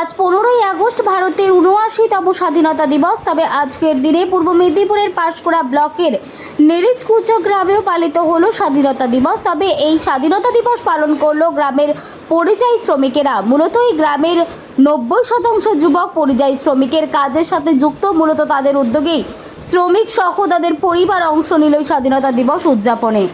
আজ পনেরোই আগস্ট ভারতের উনআশিতম স্বাধীনতা দিবস। তবে আজকের দিনে পূর্ব মেদিনীপুরের পাঁশকুড়া ব্লকের নেরিজকুচা গ্রামেও পালিত হলো স্বাধীনতা দিবস। তবে এই স্বাধীনতা দিবস পালন করল গ্রামের পরিযায়ী শ্রমিকেরা। মূলত এই গ্রামের নব্বই শতাংশ যুবক পরিযায়ী শ্রমিকের কাজের সাথে যুক্ত। মূলত তাদের উদ্যোগেই শ্রমিক সহ তাদের পরিবার অংশ নিল স্বাধীনতা দিবস উদযাপনে।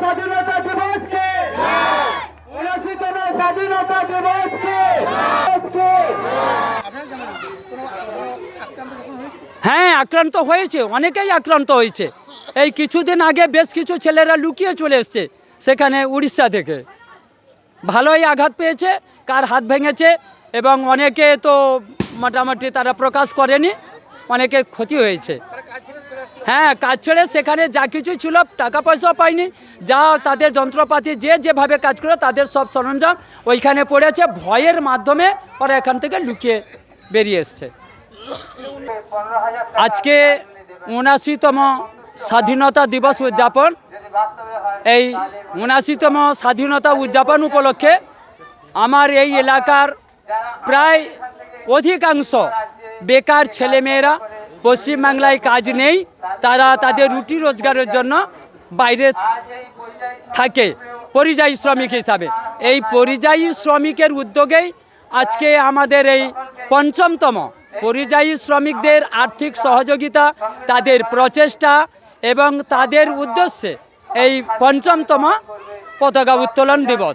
স্বাধীনতা দিবসকে। উনআশিতম স্বাধীনতা দিবসকে। হ্যাঁ আক্রান্ত হয়েছে। অনেকেই আক্রান্ত হয়েছে। এই কিছুদিন আগে বেশ কিছু ছেলেরা লুকিয়ে চলে এসছে সেখানে উড়িষ্যা থেকে। ভালোই আঘাত পেয়েছে, কার হাত ভেঙেছে, এবং অনেকে তো মোটামুটি তারা প্রকাশ করেনি, অনেকের ক্ষতি হয়েছে। হ্যাঁ কাজ ছেড়ে সেখানে যা কিছু ছিল, টাকা পয়সাও পায়নি যা তাদের যন্ত্রপাতি যে যেভাবে কাজ করে, তাদের সব সরঞ্জাম ওইখানে পড়েছে। ভয়ের মাধ্যমে ওরা এখান থেকে লুকিয়ে বেরিয়ে এসছে। আজকে উনাশিতম স্বাধীনতা দিবস উদযাপন। এই উনাশিতম স্বাধীনতা উদযাপন উপলক্ষে আমার এই এলাকার প্রায় অধিকাংশ বেকার ছেলেমেয়েরা পশ্চিমবাংলায় কাজ নেই, তারা তাদের রুটি রোজগারের জন্য বাইরে থাকে, পরিযায়ী শ্রমিক হিসাবে। এই পরিযায়ী শ্রমিকের উদ্যোগেই আজকে আমাদের এই পঞ্চমতম পরিযায়ী শ্রমিকদের আর্থিক সহযোগিতা, তাদের প্রচেষ্টা এবং তাদের উদ্দেশ্যে এই পঞ্চমতম পতাকা উত্তোলন দিবস।